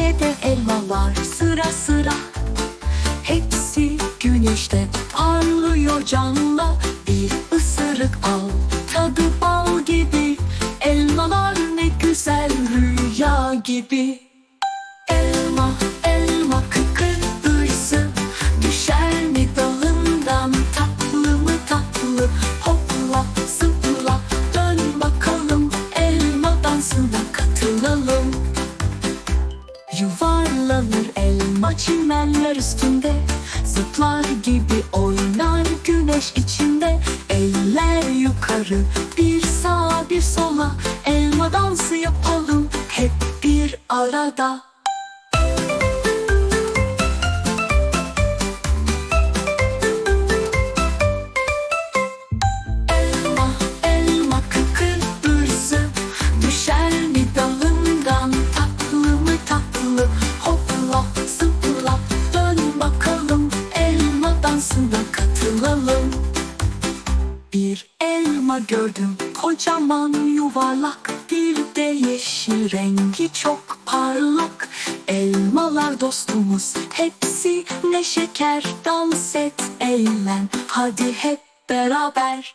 elmalar sıra sıra. Hepsi güneşte parlıyor canla. Bir ısırık al tadı bal gibi. Elmalar ne güzel rüya gibi Yuvarlanır elma çimenler üstünde. Zıplar gibi oynar güneş içinde. Eller yukarı bir sağa bir sola. Elma dansı yapalım hep bir arada elma gördüm kocaman yuvarlak. Bir de yeşil rengi çok parlak. Elmalar dostumuz hepsi ne şeker. Dans et eğlen. Hadi hep beraber